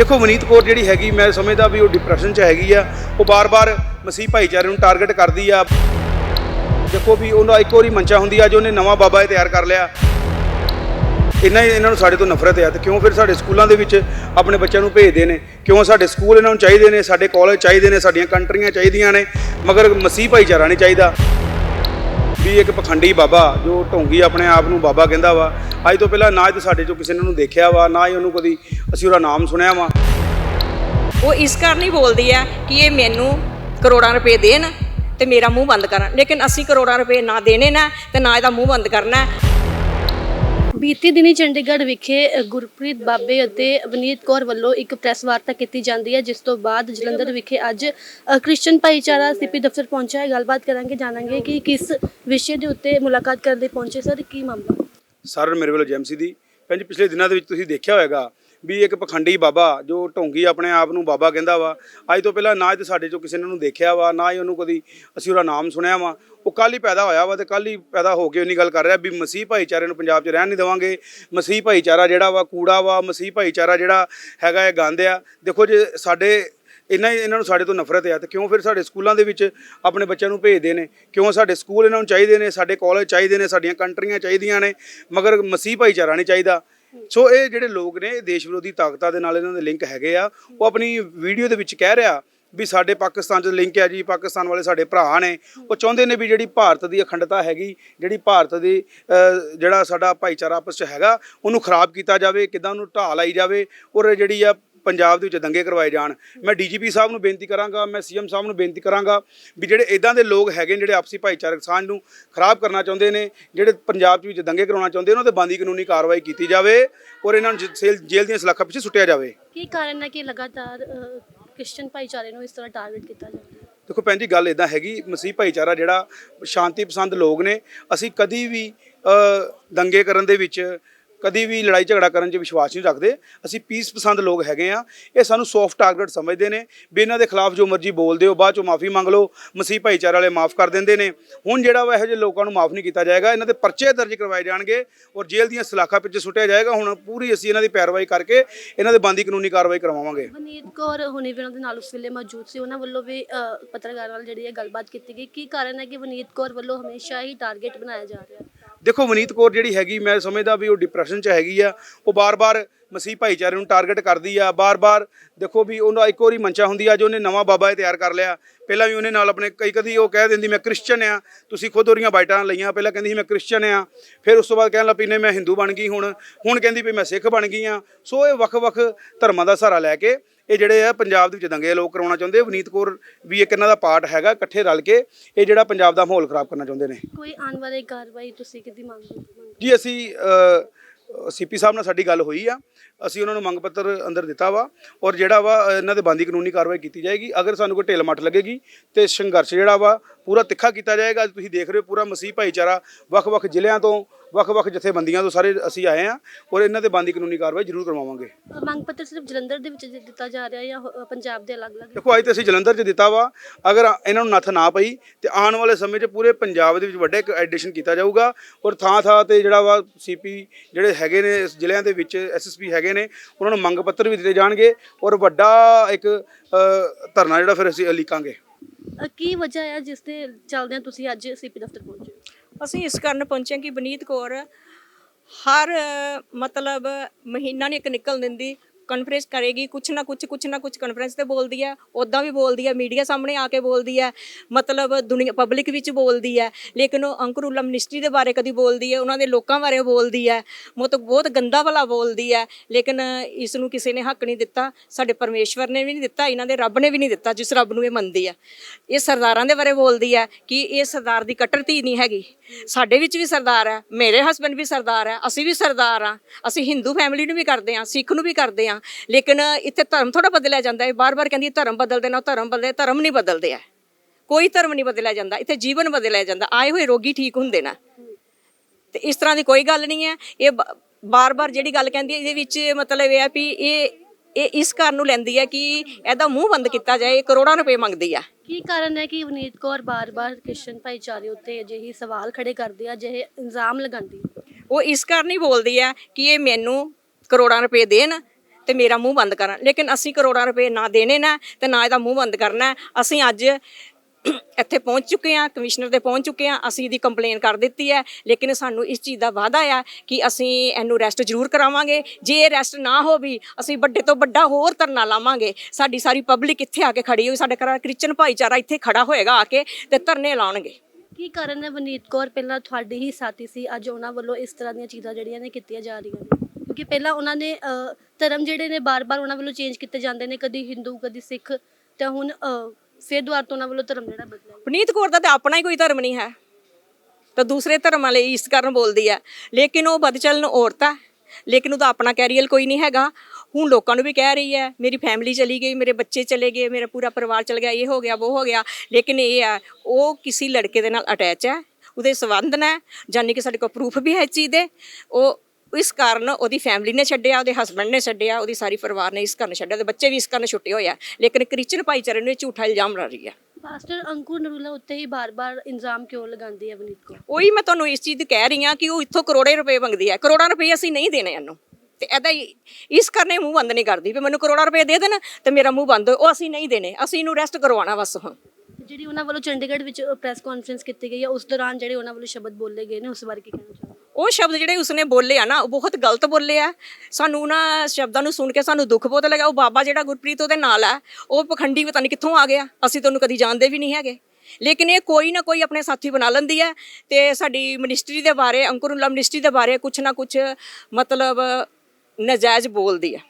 ਦੇਖੋ ਮਨੀਤ ਕੌਰ ਜਿਹੜੀ ਹੈਗੀ, ਮੈਂ ਸਮਝਦਾ ਵੀ ਉਹ ਡਿਪਰੈਸ਼ਨ 'ਚ ਹੈਗੀ ਆ, ਉਹ ਬਾਰ-ਬਾਰ ਮਸੀਹ ਭਾਈਚਾਰੇ ਨੂੰ ਟਾਰਗੇਟ ਕਰਦੀ ਆ। ਦੇਖੋ ਵੀ ਉਹਨਾਂ ਇੱਕ ਵਾਰੀ ਮੰਚਾ ਹੁੰਦੀ ਆ ਜੋ ਉਹਨੇ ਨਵਾਂ ਬਾਬਾ ਇਹ ਤਿਆਰ ਕਰ ਲਿਆ। ਇਹਨਾਂ ਇਹਨਾਂ ਨੂੰ ਸਾਡੇ ਤੋਂ ਨਫ਼ਰਤ ਆ, ਤੇ ਕਿਉਂ ਫਿਰ ਸਾਡੇ ਸਕੂਲਾਂ ਦੇ ਵਿੱਚ ਆਪਣੇ ਬੱਚਿਆਂ ਨੂੰ ਭੇਜਦੇ ਨੇ? ਕਿਉਂ ਸਾਡੇ ਸਕੂਲ ਇਹਨਾਂ ਨੂੰ ਚਾਹੀਦੇ ਨੇ, ਸਾਡੇ ਕਾਲਜ ਚਾਹੀਦੇ ਨੇ, ਸਾਡੀਆਂ ਕੰਟਰੀਆਂ ਚਾਹੀਦੀਆਂ ਨੇ, ਮਗਰ ਮਸੀਹ ਭਾਈਚਾਰਾ ਨਹੀਂ ਚਾਹੀਦਾ। ਵੀ ਇੱਕ ਪਖੰਡੀ ਬਾਬਾ ਜੋ ਢੋਂਗੀ ਆਪਣੇ ਆਪ ਨੂੰ ਬਾਬਾ ਕਹਿੰਦਾ ਵਾ। ਅੱਜ ਤੋਂ ਪਹਿਲਾਂ ਨਾ ਹੀ ਸਾਡੇ ਚੋਂ ਕਿਸੇ ਨੇ ਉਹਨੂੰ ਦੇਖਿਆ ਵਾ, ਨਾ ਹੀ ਉਹਨੂੰ ਕਦੀ ਅਸੀਂ ਉਹਦਾ ਨਾਮ ਸੁਣਿਆ ਵਾ। ਉਹ ਇਸ ਕਾਰਨ ਹੀ ਬੋਲਦੀ ਆ ਕਿ ਇਹ ਮੈਨੂੰ ਕਰੋੜਾਂ ਰੁਪਏ ਦੇਣ ਤੇ ਮੇਰਾ ਮੂੰਹ ਬੰਦ ਕਰਨ। ਲੇਕਿਨ ਅਸੀਂ ਕਰੋੜਾਂ ਰੁਪਏ ਨਾ ਦੇਣੇ ਨਾ, ਤੇ ਨਾ ਇਹਦਾ ਮੂੰਹ ਬੰਦ ਕਰਨਾ। ਬੀਤੀ ਦਿਨੀ ਚੰਡੀਗੜ੍ਹ ਵਿਖੇ ਗੁਰਪ੍ਰੀਤ ਬਾਬੇ ਅਤੇ ਅਵਨੀਤ ਕੌਰ ਵੱਲੋਂ ਇੱਕ ਪ੍ਰੈਸ ਵਾਰਤਾ ਕੀਤੀ ਜਾਂਦੀ ਹੈ, ਜਿਸ ਤੋਂ ਬਾਅਦ ਜਲੰਧਰ ਵਿਖੇ ਅੱਜ ਕ੍ਰਿਸਚਨ ਭਾਈਚਾਰਾ ਸੀਪੀ ਦਫ਼ਤਰ ਪਹੁੰਚਿਆ ਹੈ। ਗੱਲਬਾਤ ਕਰਾਂਗੇ, ਜਾਣਾਂਗੇ ਕਿ ਕਿਸ ਵਿਸ਼ੇ ਦੇ ਉੱਤੇ ਮੁਲਾਕਾਤ ਕਰਨ ਲਈ ਪਹੁੰਚੇ ਸਰ, ਕੀ ਮਾਮਲਾ? ਸਰ, ਮੇਰੇ ਵੱਲੋਂ ਜੈਮਸੀ ਦੀ। ਭੈਣ ਜੀ, ਪਿਛਲੇ ਦਿਨਾਂ ਦੇ ਵਿੱਚ ਤੁਸੀਂ ਦੇਖਿਆ ਹੋਵੇਗਾ ਵੀ ਇੱਕ ਪਖੰਡੀ ਬਾਬਾ ਜੋ ਢੋਂਗੀ ਆਪਣੇ ਆਪ ਨੂੰ ਬਾਬਾ ਕਹਿੰਦਾ ਵਾ। ਅੱਜ ਤੋਂ ਪਹਿਲਾਂ ਨਾ ਹੀ ਤਾਂ ਸਾਡੇ ਚੋਂ ਕਿਸੇ ਨੇ ਉਹਨੂੰ ਦੇਖਿਆ ਵਾ, ਨਾ ਹੀ ਉਹਨੂੰ ਕਦੀ ਅਸੀਂ ਉਹਦਾ ਨਾਮ ਸੁਣਿਆ ਵਾ। ਉਹ ਕੱਲ ਹੀ ਪੈਦਾ ਹੋਇਆ ਵਾ ਤੇ ਕੱਲ ਹੀ ਪੈਦਾ ਹੋ ਕੇ ਉਹਨੀ ਗੱਲ ਕਰ ਰਿਹਾ ਵੀ ਮਸੀਹ ਭਾਈਚਾਰੇ ਨੂੰ ਪੰਜਾਬ 'ਚ ਰਹਿਣ ਨਹੀਂ ਦੇਵਾਂਗੇ। ਮਸੀਹ ਭਾਈਚਾਰਾ ਜਿਹੜਾ ਵਾ ਕੂੜਾ ਵਾ, ਮਸੀਹ ਭਾਈਚਾਰਾ ਜਿਹੜਾ ਹੈਗਾ ਇਹ ਗੰਦ ਆ। ਦੇਖੋ ਜੇ ਸਾਡੇ ਇਹਨਾਂ ਇਹਨਾਂ ਨੂੰ ਸਾਡੇ ਤੋਂ ਨਫ਼ਰਤ ਆ ਤੇ ਕਿਉਂ ਫਿਰ ਸਾਡੇ ਸਕੂਲਾਂ ਦੇ ਵਿੱਚ ਆਪਣੇ ਬੱਚਿਆਂ ਨੂੰ ਭੇਜਦੇ ਨੇ? ਕਿਉਂ ਸਾਡੇ ਸਕੂਲ ਇਹਨਾਂ ਨੂੰ ਚਾਹੀਦੇ ਨੇ, ਸਾਡੇ ਕਾਲਜ ਚਾਹੀਦੇ ਨੇ, ਸਾਡੀਆਂ ਕੰਟਰੀਆਂ ਚਾਹੀਦੀਆਂ ਨੇ, ਮਗਰ ਮਸੀਹ ਭਾਈਚਾਰਾ ਨਹੀਂ ਚਾਹੀਦਾ। ਸੋ ਇਹ ਜਿਹੜੇ ਲੋਕ ਨੇ, ਇਹ ਦੇਸ਼ ਵਿਰੋਧੀ ਤਾਕਤਾਂ ਦੇ ਨਾਲ ਇਹਨਾਂ ਦੇ ਲਿੰਕ ਹੈਗੇ ਆ। ਉਹ ਆਪਣੀ ਵੀਡੀਓ ਦੇ ਵਿੱਚ ਕਹਿ ਰਿਹਾ ਵੀ ਸਾਡੇ ਪਾਕਿਸਤਾਨ 'ਚ ਲਿੰਕ ਹੈ ਜੀ, ਪਾਕਿਸਤਾਨ ਵਾਲੇ ਸਾਡੇ ਭਰਾ ਨੇ। ਉਹ ਚਾਹੁੰਦੇ ਨੇ ਵੀ ਜਿਹੜੀ ਭਾਰਤ ਦੀ ਅਖੰਡਤਾ ਹੈਗੀ, ਜਿਹੜੀ ਭਾਰਤ ਦੀ ਜਿਹੜਾ ਸਾਡਾ ਭਾਈਚਾਰਾ ਆਪਸ 'ਚ ਹੈਗਾ, ਉਹਨੂੰ ਖਰਾਬ ਕੀਤਾ ਜਾਵੇ, ਕਿਦਾਂ ਉਹਨੂੰ ਢਾਹ ਲਾਈ ਜਾਵੇ। ਔਰ ਜਿਹੜੀ ਆ ਪੰਜਾਬ ਦੇ ਵਿੱਚ ਦੰਗੇ ਕਰਵਾਏ ਜਾਣ। ਮੈਂ ਡੀਜੀਪੀ ਸਾਹਿਬ ਨੂੰ ਬੇਨਤੀ ਕਰਾਂਗਾ ਮੈਂ ਸੀਐਮ ਸਾਹਿਬ ਨੂੰ ਬੇਨਤੀ ਕਰਾਂਗਾ ਵੀ ਜਿਹੜੇ ਇਦਾਂ ਦੇ ਲੋਕ ਹੈਗੇ ਨੇ ਜਿਹੜੇ ਆਪਸੀ ਭਾਈਚਾਰਕ ਸਾਂਝ ਨੂੰ ਖਰਾਬ ਕਰਨਾ ਚਾਹੁੰਦੇ ਨੇ ਜਿਹੜੇ ਪੰਜਾਬ ਦੇ ਵਿੱਚ ਦੰਗੇ ਕਰਾਉਣਾ ਚਾਹੁੰਦੇ ਉਹਨਾਂ ਤੇ ਬੰਦੀ ਕਾਨੂੰਨੀ ਕਾਰਵਾਈ ਕੀਤੀ ਜਾਵੇ ਔਰ ਇਹਨਾਂ ਨੂੰ ਜੇਲ੍ਹ ਦੀਆਂ ਸਲਾਖਾਂ ਪਿੱਛੇ ਸੁੱਟਿਆ ਜਾਵੇ। ਕੀ ਕਾਰਨ ਹੈ ਕਿ ਲਗਾਤਾਰ ਅ, ਕ੍ਰਿਸਚਨ ਭਾਈਚਾਰੇ ਨੂੰ ਇਸ ਤਰ੍ਹਾਂ ਟਾਰਗੇਟ ਕੀਤਾ ਜਾਂਦਾ ਹੈ? ਦੇਖੋ ਭੈਣ ਜੀ ਗੱਲ ਇਦਾਂ ਹੈਗੀ ਮਸੀਹ ਭਾਈਚਾਰਾ ਜਿਹੜਾ ਸ਼ਾਂਤੀ ਪਸੰਦ ਲੋਕ ਨੇ ਅਸੀਂ ਕਦੀ ਵੀ ਦੰਗੇ ਕਰਨ ਦੇ ਵਿੱਚ ਕਦੀ ਵੀ ਲੜਾਈ ਝਗੜਾ ਕਰਨ 'ਚ ਵਿਸ਼ਵਾਸ ਨਹੀਂ ਰੱਖਦੇ। ਅਸੀਂ ਪੀਸ ਪਸੰਦ ਲੋਕ ਹੈਗੇ ਆ ਇਹ ਸਾਨੂੰ ਸੌਫਟ ਟਾਰਗੇਟ ਸਮਝਦੇ ਨੇ। ਵੀ ਇਹਨਾਂ ਦੇ ਖਿਲਾਫ ਜੋ ਮਰਜ਼ੀ ਬੋਲਦੇ ਹੋ ਬਾਅਦ ਚੋਂ ਮਾਫੀ ਮੰਗ ਲਓ। ਮਸੀਹ ਭਾਈਚਾਰਾ ਵਾਲੇ ਮਾਫ ਕਰ ਦਿੰਦੇ ਨੇ। ਹੁਣ ਜਿਹੜਾ ਵਾ ਇਹੋ ਜਿਹੇ ਲੋਕਾਂ ਨੂੰ ਮਾਫ ਨਹੀਂ ਕੀਤਾ ਜਾਏਗਾ। ਇਹਨਾਂ ਦੇ ਪਰਚੇ ਦਰਜ ਕਰਵਾਏ ਜਾਣਗੇ ਔਰ ਜੇਲ੍ਹ ਦੀਆਂ ਸਲਾਖਾਂ ਪਿੱਛੇ ਸੁੱਟਿਆ ਜਾਏਗਾ। ਹੁਣ ਪੂਰੀ ਅਸੀਂ ਇਹਨਾਂ ਦੀ ਪੈਰਵਾਈ ਕਰਕੇ ਇਹਨਾਂ ਦੇ ਬੰਦੀ ਕਾਨੂੰਨੀ ਕਾਰਵਾਈ ਕਰਵਾਵਾਂਗੇ। ਵਨੀਤ ਕੌਰ ਹੁਣੇ ਵੀ ਉਹਨਾਂ ਦੇ ਨਾਲ ਉਸ ਵੇਲੇ ਮੌਜੂਦ ਸੀ। ਉਹਨਾਂ ਵੱਲੋਂ ਵੀ ਅ, ਪੱਤਰਕਾਰਾਂ ਨਾਲ ਜਿਹੜੀ ਹੈ ਗੱਲਬਾਤ ਕੀਤੀ ਗਈ। ਕੀ ਕਾਰਨ ਹੈ ਕਿ ਵਨੀਤ ਕੌਰ ਵੱਲੋਂ ਹਮੇਸ਼ਾ ਹੀ ਟਾਰਗੇਟ ਬਣਾਇਆ ਜਾ ਰਿਹਾ ਹੈ? ਦੇਖੋ ਵਨੀਤ ਕੌਰ ਜਿਹੜੀ ਹੈਗੀ, ਮੈਂ ਸਮਝਦਾ ਵੀ ਉਹ ਡਿਪਰੈਸ਼ਨ 'ਚ ਹੈਗੀ ਆ, ਉਹ ਬਾਰ-ਬਾਰ ਮਸੀਹ ਭਾਈਚਾਰੇ ਨੂੰ ਟਾਰਗੇਟ ਕਰਦੀ ਆ, ਬਾਰ-ਬਾਰ ਦੇਖੋ ਵੀ ਉਹਨਾਂ ਇੱਕ ਹੋਰ ਹੀ ਮੰਚਾ ਹੁੰਦੀ ਆ ਜੋ ਉਹਨੇ ਨਵਾਂ ਬਾਬਾ ਇਹ ਤਿਆਰ ਕਰ ਲਿਆ। ਪਹਿਲਾਂ ਵੀ ਉਹਨੇ ਨਾਲ ਆਪਣੇ ਕਈ ਕਦੀ ਉਹ ਕਹਿ ਦਿੰਦੀ, ਮੈਂ ਕ੍ਰਿਸਚੀਅਨ ਆ, ਤੁਸੀਂ ਖੁਦ ਉਹਦੀਆਂ ਬਾਈਟਾਂ ਲਈਆਂ। ਪਹਿਲਾਂ ਕਹਿੰਦੀ ਸੀ, ਮੈਂ ਕ੍ਰਿਸਚੀਅਨ ਆ। ਫਿਰ ਉਸ ਤੋਂ ਬਾਅਦ ਕਹਿਣ ਲੱਗ ਪਈ ਨੇ ਮੈਂ ਹਿੰਦੂ ਬਣ ਗਈ ਹੁਣ। ਹੁਣ ਕਹਿੰਦੀ ਵੀ ਮੈਂ ਸਿੱਖ ਬਣ ਗਈ ਆ। ਸੋ ਇਹ ਵੱਖ-ਵੱਖ ਧਰਮਾਂ ਦਾ ਸਹਾਰਾ ਲੈ ਕੇ ਇਹ ਜਿਹੜੇ ਆ ਪੰਜਾਬ ਦੇ ਵਿੱਚ ਦੰਗੇ ਲੋਕ ਕਰਾਉਣਾ ਚਾਹੁੰਦੇ। ਵਨੀਤ ਕੌਰ ਵੀ ਇੱਕ ਇਹਨਾਂ ਦਾ ਪਾਰਟ ਹੈਗਾ ਇਕੱਠੇ ਰਲ ਕੇ ਇਹ ਜਿਹੜਾ ਪੰਜਾਬ ਦਾ ਮਾਹੌਲ ਖਰਾਬ ਕਰਨਾ ਚਾਹੁੰਦੇ ਨੇ। ਕੋਈ ਆਉਣ ਵਾਲੀ ਕਾਰਵਾਈ ਤੁਸੀਂ ਕਿਹਦੀ ਮੰਗ ਮੰਗ ਜੀ ਅਸੀਂ ਸੀਪੀ ਸਾਹਿਬ ਨਾਲ ਸਾਡੀ ਗੱਲ ਹੋਈ ਆ। ਅਸੀਂ ਉਹਨਾਂ ਨੂੰ ਮੰਗ ਪੱਤਰ ਅੰਦਰ ਦਿੱਤਾ ਵਾ ਔਰ ਜਿਹੜਾ ਵਾ ਇਹਨਾਂ ਦੇ ਬੰਦੀ ਕਾਨੂੰਨੀ ਕਾਰਵਾਈ ਕੀਤੀ ਜਾਏਗੀ। ਅਗਰ ਸਾਨੂੰ ਕੋਈ ਢਿੱਲ ਮੱਠ ਲੱਗੇਗੀ ਤੇ ਸੰਘਰਸ਼ ਜਿਹੜਾ ਵਾ ਪੂਰਾ ਤਿੱਖਾ ਕੀਤਾ ਜਾਏਗਾ। ਤੁਸੀਂ ਦੇਖ ਰਹੇ ਹੋ ਪੂਰਾ ਮਸੀਹ ਭਾਈਚਾਰਾ ਵੱਖ-ਵੱਖ ਜ਼ਿਲ੍ਹਿਆਂ ਤੋਂ ਵੱਖ-ਵੱਖ ਜਥੇਬੰਦੀਆਂ ਤੋਂ ਸਾਰੇ ਅਸੀਂ ਆਏ ਆ ਔਰ ਇਹਨਾਂ ਦੇ ਬੰਦੀ ਕਾਨੂੰਨੀ ਕਾਰਵਾਈ ਜ਼ਰੂਰ ਕਰਵਾਵਾਂਗੇ। ਮੰਗ ਪੱਤਰ ਸਿਰਫ ਜਲੰਧਰ ਦੇ ਵਿੱਚ ਦਿੱਤਾ ਜਾ ਰਿਹਾ ਜਾਂ ਹੋ- ਪੰਜਾਬ ਦੇ ਅਲੱਗ-ਅਲੱਗ ਦੇਖੋ ਅੱਜ ਤੇ ਅਸੀਂ ਜਲੰਧਰ 'ਚ ਦਿੱਤਾ ਵਾ। ਅਗਰ ਇਹਨਾਂ ਨੂੰ ਨੱਥ ਨਾ ਪਈ ਤੇ ਆਉਣ ਵਾਲੇ ਸਮੇਂ 'ਚ ਪੂਰੇ ਪੰਜਾਬ ਦੇ ਵਿੱਚ ਵੱਡਾ ਇੱਕ ਐਡੀਸ਼ਨ ਕੀਤਾ ਜਾਊਗਾ ਔਰ ਥਾਂ ਥਾਂ ਤੇ ਜਿਹੜਾ ਵਾ ਸੀਪੀ ਜਿਹੜੇ ਹੈਗੇ ਨੇ ਇਸ ਜ਼ਿਲ੍ਹਿਆਂ ਦੇ ਵਿੱਚ ਐਸਐਸਪੀ ਹੈਗੇ ਨੇ ਉਹਨਾਂ ਨੂੰ ਮੰਗ ਪੱਤਰ ਵੀ ਦਿੱਤੇ ਜਾਣਗੇ ਔਰ ਵੱਡਾ ਇੱਕ ਅ, ਧਰਨਾ ਜਿਹੜਾ ਫਿਰ ਅਸੀਂ ਲਿਖਾਂਗੇ ਅ, ਕੀ ਵਜ੍ਹਾ ਹੈ ਜਿਸ ਦੇ ਚੱਲਦਿਆਂ ਤੁਸੀਂ ਅੱਜ ਸੀਪੀ ਦਫ਼ਤਰ ਪਹੁੰਚੇ ਹੋ? ਅਸੀਂ ਇਸ ਕਾਰਨ ਪਹੁੰਚੇ ਕਿ ਬਨੀਤ ਕੌਰ ਹਰ ਮਤਲਬ ਮਹੀਨਾ ਨਹੀਂ ਇੱਕ ਨਿਕਲ ਦਿੰਦੀ। ਕਨਫਰੈਂਸ ਕਰੇਗੀ, ਕੁਛ ਨਾ ਕੁਛ ਕੁਛ ਨਾ ਕੁਛ ਕਨਫਰੈਂਸ ਤੇ ਬੋਲਦੀ ਹੈ ਉਦਾਂ ਵੀ ਬੋਲਦੀ ਹੈ ਮੀਡੀਆ ਸਾਹਮਣੇ ਆ ਕੇ ਬੋਲਦੀ ਹੈ, ਮਤਲਬ ਦੁਨੀਆ ਪਬਲਿਕ ਵਿੱਚ ਬੋਲਦੀ ਹੈ, ਲੇਕਿਨ ਉਹ ਅੰਕਰੂਲਾ ਮਿਨਿਸਟਰੀ ਦੇ ਬਾਰੇ ਕਦੀ ਬੋਲਦੀ ਹੈ, ਉਹਨਾਂ ਦੇ ਲੋਕਾਂ ਬਾਰੇ ਬੋਲਦੀ ਹੈ, ਮਤਲਬ ਬਹੁਤ ਗੰਦਾ ਭਲਾ ਬੋਲਦੀ ਹੈ, ਲੇਕਿਨ ਇਸ ਨੂੰ ਕਿਸੇ ਨੇ ਹੱਕ ਨਹੀਂ ਦਿੱਤਾ, ਸਾਡੇ ਪਰਮੇਸ਼ਵਰ ਨੇ ਵੀ ਨਹੀਂ ਦਿੱਤਾ, ਇਹਨਾਂ ਦੇ ਰੱਬ ਨੇ ਵੀ ਨਹੀਂ ਦਿੱਤਾ, ਜਿਸ ਰੱਬ ਨੂੰ ਇਹ ਮੰਨਦੀ ਹੈ। ਇਹ ਸਰਦਾਰਾਂ ਦੇ ਬਾਰੇ ਬੋਲਦੀ ਹੈ ਕਿ ਇਹ ਸਰਦਾਰ ਦੀ ਕਟਰਤੀ ਨਹੀਂ ਹੈਗੀ। ਸਾਡੇ ਵਿੱਚ ਵੀ ਸਰਦਾਰ ਹੈ, ਮੇਰੇ ਹਸਬੰਡ ਵੀ ਸਰਦਾਰ ਹੈ, ਅਸੀਂ ਵੀ ਸਰਦਾਰ ਆ ਅਸੀਂ ਹਿੰਦੂ ਫੈਮਿਲੀ ਨੂੰ ਵੀ ਕਰਦੇ ਆ ਸਿੱਖ ਨੂੰ ਵੀ ਕਰਦੇ ਆ ਲੇਕਿਨ ਇੱਥੇ ਧਰਮ ਥੋੜਾ ਬਦਲਿਆ ਜਾਂਦਾ ਹੈ। ਬਾਰ-ਬਾਰ ਕਹਿੰਦੀ ਹੈ, ਧਰਮ ਬਦਲਦੇ ਨਾ ਧਰਮ ਬਦਲਦੇ ਧਰਮ ਨਹੀਂ ਬਦਲਦੇ ਆ ਕੋਈ ਧਰਮ ਨਹੀਂ ਬਦਲਿਆ ਜਾਂਦਾ। ਇੱਥੇ ਜੀਵਨ ਬਦਲਿਆ ਜਾਂਦਾ। ਆਏ ਹੋਏ ਰੋਗੀ ਠੀਕ ਹੁੰਦੇ ਨਾ। ਤੇ ਇਸ ਤਰ੍ਹਾਂ ਦੀ ਕੋਈ ਗੱਲ ਨਹੀਂ ਹੈ। ਇਹ ਬਾਰ-ਬਾਰ ਜਿਹੜੀ ਗੱਲ ਕਹਿੰਦੀ ਹੈ ਇਹਦੇ ਵਿੱਚ ਮਤਲਬ ਇਹ ਹੈ ਵੀ ਇਹ ਇਹ ਇਸ ਕਾਰਨ ਨੂੰ ਲੈਂਦੀ ਹੈ ਕਿ ਇਹਦਾ ਮੂੰਹ ਬੰਦ ਕੀਤਾ ਜਾਏ ਕਰੋੜਾਂ ਰੁਪਏ ਮੰਗਦੀ ਆ। ਕੀ ਕਾਰਨ ਹੈ ਕਿ ਵਨੀਤ ਕੌਰ ਬਾਰ-ਬਾਰ ਕ੍ਰਿਸਚਨ ਭਾਈਚਾਰੇ ਉੱਤੇ ਅਜਿਹੇ ਸਵਾਲ ਖੜੇ ਕਰਦੀ ਹੈ ਅਜਿਹੇ ਇਲਜ਼ਾਮ ਲਗਾਉਂਦੀ ਹੈ ਉਹ ਇਸ ਕਾਰਨ ਹੀ ਬੋਲਦੀ ਹੈ ਕਿ ਇਹ ਮੈਨੂੰ ਕਰੋੜਾਂ ਰੁਪਏ ਦੇਣ ਤੇ ਮੇਰਾ ਮੂੰਹ ਬੰਦ ਕਰਨ। ਲੇਕਿਨ ਅਸੀਂ ਕਰੋੜਾਂ ਰੁਪਏ ਨਾ ਦੇਣੇ ਨਾ, ਤੇ ਨਾ ਇਹਦਾ ਮੂੰਹ ਬੰਦ ਕਰਨਾ। ਅਸੀਂ ਅੱਜ ਇੱਥੇ ਪਹੁੰਚ ਚੁੱਕੇ ਹਾਂ, ਕਮਿਸ਼ਨਰ ਦੇ ਪਹੁੰਚ ਚੁੱਕੇ ਹਾਂ। ਅਸੀਂ ਇਹਦੀ ਕੰਪਲੇਨ ਕਰ ਦਿੱਤੀ ਹੈ। ਲੇਕਿਨ ਸਾਨੂੰ ਇਸ ਚੀਜ਼ ਦਾ ਵਾਅਦਾ ਆ ਕਿ ਅਸੀਂ ਇਹਨੂੰ ਰੈਸਟ ਜ਼ਰੂਰ ਕਰਾਵਾਂਗੇ। ਜੇ ਇਹ ਰੈਸਟ ਨਾ ਹੋ ਅਸੀਂ ਵੱਡੇ ਤੋਂ ਵੱਡਾ ਹੋਰ ਧਰਨਾ ਲਾਵਾਂਗੇ। ਸਾਡੀ ਸਾਰੀ ਪਬਲਿਕ ਇੱਥੇ ਆ ਕੇ ਖੜੀ ਹੋਈ, ਸਾਡੇ ਘਰ ਕ੍ਰਿਸਚਨ ਭਾਈਚਾਰਾ ਇੱਥੇ ਖੜਾ ਹੋਏਗਾ ਆ ਕੇ ਤੇ ਧਰਨੇ ਲਾਉਣਗੇ। ਕੀ ਕਾਰਨ ਹੈ ਵਨੀਤ ਕੌਰ? ਪਹਿਲਾਂ ਤੁਹਾਡੀ ਹੀ ਸਾਥੀ ਸੀ, ਅੱਜ ਉਹਨਾਂ ਵੱਲੋਂ ਇਸ ਤਰ੍ਹਾਂ ਦੀਆਂ ਚੀਜ਼ਾਂ ਜਿਹੜੀਆਂ ਨੇ ਕੀਤੀਆਂ ਜਾ ਰਹੀਆਂ ਨੇ। ਕਿਉਂਕਿ ਪਹਿਲਾਂ ਉਹਨਾਂ ਨੇ ਅ, ਧਰਮ ਜਿਹੜੇ ਨੇ ਬਾਰ-ਬਾਰ ਉਹਨਾਂ ਵੱਲੋਂ ਚੇਂਜ ਕੀਤੇ ਜਾਂਦੇ ਨੇ ਕਦੀ ਹਿੰਦੂ ਕਦੀ ਸਿੱਖ ਤਾਂ ਹੁਣ ਅ, ਫਿਰ ਦੁਬਾਰਾ ਤੋਂ ਉਹਨਾਂ ਵੱਲੋਂ ਧਰਮ ਜਿਹੜਾ ਬਦਲਿਆ ਪਨੀਤ ਕੌਰ ਦਾ ਤਾਂ ਆਪਣਾ ਹੀ ਕੋਈ ਧਰਮ ਨਹੀਂ ਹੈ। ਤਾਂ ਦੂਸਰੇ ਧਰਮਾਂ ਲਈ ਇਸ ਕਾਰਨ ਬੋਲਦੀ ਹੈ। ਲੇਕਿਨ ਉਹ ਬਦਚਲਨ ਔਰਤ ਹੈ। ਲੇਕਿਨ ਉਹਦਾ ਆਪਣਾ ਕੈਰੀਅਰ ਕੋਈ ਨਹੀਂ ਹੈਗਾ। ਹੁਣ ਲੋਕਾਂ ਨੂੰ ਵੀ ਕਹਿ ਰਹੀ ਹੈ ਮੇਰੀ ਫੈਮਿਲੀ ਚਲੀ ਗਈ ਮੇਰੇ ਬੱਚੇ ਚਲੇ ਗਏ ਮੇਰਾ ਪੂਰਾ ਪਰਿਵਾਰ ਚਲ ਗਿਆ ਇਹ ਹੋ ਗਿਆ ਉਹ ਹੋ ਗਿਆ। ਲੇਕਿਨ ਇਹ ਹੈ ਉਹ ਕਿਸੇ ਲੜਕੇ ਦੇ ਨਾਲ ਅਟੈਚ ਹੈ। ਉਹਦੇ ਸੰਬੰਧ ਨੇ ਜਾਨੀ ਕਿ ਸਾਡੇ ਕੋਲ ਪ੍ਰੂਫ ਵੀ ਹੈ ਇਸ ਚੀਜ਼ ਦੇ। ਉਹ ਇਸ ਕਾਰਨ ਉਹਦੀ ਫੈਮਿਲੀ ਨੇ ਛੱਡਿਆ ਉਹਦੇ ਹਸਬੰਡ ਨੇ ਛੱਡਿਆ ਉਹਦੀ ਸਾਰੀ ਪਰਿਵਾਰ ਨੇ ਇਸ ਕਾਰਨ ਛੱਡਿਆ ਉਹਦੇ ਬੱਚੇ ਵੀ ਇਸ ਕਾਰਨ ਛੁੱਟੇ ਹੋਏ ਆ। ਲੇਕਿਨ ਕ੍ਰਿਸਚਨ ਭਾਈਚਾਰੇ ਨੂੰ ਇਹ ਝੂਠਾ ਇਲਜ਼ਾਮ ਲਾ ਰਹੀ ਹੈ ਪਾਸਟਰ ਅੰਕੁਰ ਨਰੂਲਾ ਉੱਤੇ ਹੀ ਬਾਰ-ਬਾਰ ਇਲਜ਼ਾਮ ਕਿਉਂ ਲਗਾਉਂਦੀ ਹੈ ਵਨੀਤ ਕੌਰ? ਉਹੀ ਮੈਂ ਤੁਹਾਨੂੰ ਇਸ ਚੀਜ਼ ਦੀ ਕਹਿ ਰਹੀ ਹਾਂ ਕਿ ਉਹ ਇੱਥੋਂ ਕਰੋੜੇ ਰੁਪਏ ਮੰਗਦੀ ਹੈ। ਕਰੋੜਾਂ ਰੁਪਏ ਅਸੀਂ ਨਹੀਂ ਦੇਣੇ ਇਹਨੂੰ। ਤੇ ਇਹਦਾ ਇਸ ਕਰਨੇ ਮੂੰਹ ਬੰਦ ਨਹੀਂ ਕਰਦੀ ਵੀ ਮੈਨੂੰ ਕਰੋੜਾਂ ਰੁਪਏ ਦੇ ਦੇਣ ਤੇ ਮੇਰਾ ਮੂੰਹ ਬੰਦ। ਉਹ ਅਸੀਂ ਨਹੀਂ ਦੇਣੇ। ਅਸੀਂ ਇਹਨੂੰ ਰੈਸਟ ਕਰਵਾਉਣਾ ਬਸ। ਹੁਣ ਜਿਹੜੀ ਉਹਨਾਂ ਵੱਲੋਂ ਚੰਡੀਗੜ੍ਹ ਵਿੱਚ ਪ੍ਰੈਸ ਕਾਨਫਰੰਸ ਕੀਤੀ ਗਈ ਹੈ ਉਸ ਦੌਰਾਨ ਜਿਹੜੇ ਉਹਨਾਂ ਵੱਲੋਂ ਸ਼ਬਦ ਬੋਲੇ ਗਏ ਨੇ ਉਸ ਬਾਰੇ ਕੀ ਕਹਿਣਾ ਚਾਹੁੰਦੇ ਉਹ ਸ਼ਬਦ ਜਿਹੜੇ ਉਸਨੇ ਬੋਲੇ ਆ ਨਾ, ਉਹ ਬਹੁਤ ਗਲਤ ਬੋਲੇ ਆ। ਸਾਨੂੰ ਉਹਨਾਂ ਸ਼ਬਦਾਂ ਨੂੰ ਸੁਣ ਕੇ ਸਾਨੂੰ ਦੁੱਖ ਬਹੁਤ ਲੱਗਾ। ਉਹ ਬਾਬਾ ਜਿਹੜਾ ਗੁਰਪ੍ਰੀਤ ਉਹਦੇ ਨਾਲ ਆ, ਉਹ ਪਖੰਡੀ ਪਤਾ ਨਹੀਂ ਕਿੱਥੋਂ ਆ ਗਿਆ। ਅਸੀਂ ਤੁਹਾਨੂੰ ਕਦੀ ਜਾਣਦੇ ਵੀ ਨਹੀਂ ਹੈਗੇ। ਲੇਕਿਨ ਇਹ ਕੋਈ ਨਾ ਕੋਈ ਆਪਣੇ ਸਾਥੀ ਬਣਾ ਲੈਂਦੀ ਹੈ ਤੇ ਸਾਡੀ ਮਿਨਿਸਟਰੀ ਦੇ ਬਾਰੇ ਅੰਕੁਰੁੱਲਾ ਮਿਨਿਸਟਰੀ ਦੇ ਬਾਰੇ ਕੁਛ ਨਾ ਕੁਛ ਮਤਲਬ ਨਜਾਇਜ਼ ਬੋਲਦੀ ਹੈ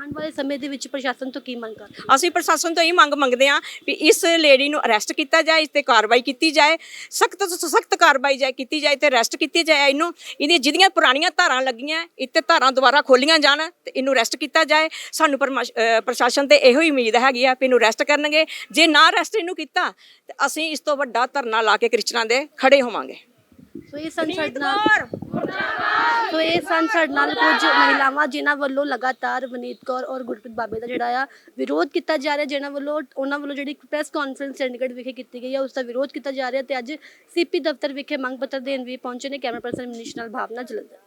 ਆਉਣ ਵਾਲੇ ਸਮੇਂ ਦੇ ਵਿੱਚ ਪ੍ਰਸ਼ਾਸਨ ਤੋਂ ਕੀ ਮੰਗ ਕਰ ਅਸੀਂ ਪ੍ਰਸ਼ਾਸਨ ਤੋਂ ਇਹ ਮੰਗ ਮੰਗਦੇ ਹਾਂ ਵੀ ਇਸ ਲੇਡੀ ਨੂੰ ਅਰੈਸਟ ਕੀਤਾ ਜਾਏ, ਇਸ ਤੇ ਕਾਰਵਾਈ ਕੀਤੀ ਜਾਏ, ਸਖਤ ਤੋਂ ਸਖਤ ਕਾਰਵਾਈ ਜਾਏ ਕੀਤੀ ਜਾਏ ਤੇ ਅਰੈਸਟ ਕੀਤੀ ਜਾਏ ਇਹਨੂੰ। ਇਹਦੀਆਂ ਜਿਹਦੀਆਂ ਪੁਰਾਣੀਆਂ ਧਾਰਾਂ ਲੱਗੀਆਂ ਇੱਥੇ ਧਾਰਾਂ ਦੁਬਾਰਾ ਖੋਲੀਆਂ ਜਾਣ ਤੇ ਇਹਨੂੰ ਅਰੈਸਟ ਕੀਤਾ ਜਾਏ। ਸਾਨੂੰ ਪਰਮਾਸ਼- ਅਹ ਪ੍ਰਸ਼ਾਸਨ ਤੇ ਇਹੋ ਹੀ ਉਮੀਦ ਹੈਗੀ ਆ ਵੀ ਇਹਨੂੰ ਅਰੈਸਟ ਕਰਨਗੇ। ਜੇ ਨਾ ਅਰੈਸਟ ਇਹਨੂੰ ਕੀਤਾ, ਤੇ ਅਸੀਂ ਇਸ ਤੋਂ ਵੱਡਾ ਧਰਨਾ ਲਾ ਕੇ ਕ੍ਰਿਸਚਨਾਂ ਦੇ ਖੜੇ ਹੋਵਾਂਗੇ। ਸੋ ਇਹ ਸਨ ਨਾਲ ਸੋ ਇਹ ਸਨ ਨਾਲ ਕੁਝ ਮਹਿਲਾਵਾਂ ਜਿਨ੍ਹਾਂ ਵੱਲੋਂ ਲਗਾਤਾਰ ਵਨੀਤ ਕੌਰ ਔਰ ਗੁਰਪ੍ਰੀਤ ਬਾਬੇ ਦਾ ਜਿਹੜਾ ਆ ਵਿਰੋਧ ਕੀਤਾ ਜਾ ਰਿਹਾ, ਜਿਨ੍ਹਾਂ ਵੱਲੋਂ ਉਹਨਾਂ ਵੱਲੋਂ ਜਿਹੜੀ ਪ੍ਰੈਸ ਕਾਨਫਰੰਸ ਚੰਡੀਗੜ੍ਹ ਵਿਖੇ ਕੀਤੀ ਗਈ ਆ, ਉਸ ਦਾ ਵਿਰੋਧ ਕੀਤਾ ਜਾ ਰਿਹਾ ਤੇ ਅੱਜ ਸੀਪੀ ਦਫ਼ਤਰ ਵਿਖੇ ਮੰਗ ਪੱਤਰ ਦੇਣ ਵੀ ਪਹੁੰਚੇ ਨੇ। ਕੈਮਰਾ ਪਰਸਨ ਮਨੀਸ਼ ਨਾਲ ਭਾਵਨਾ ਜਲੰਧਰ।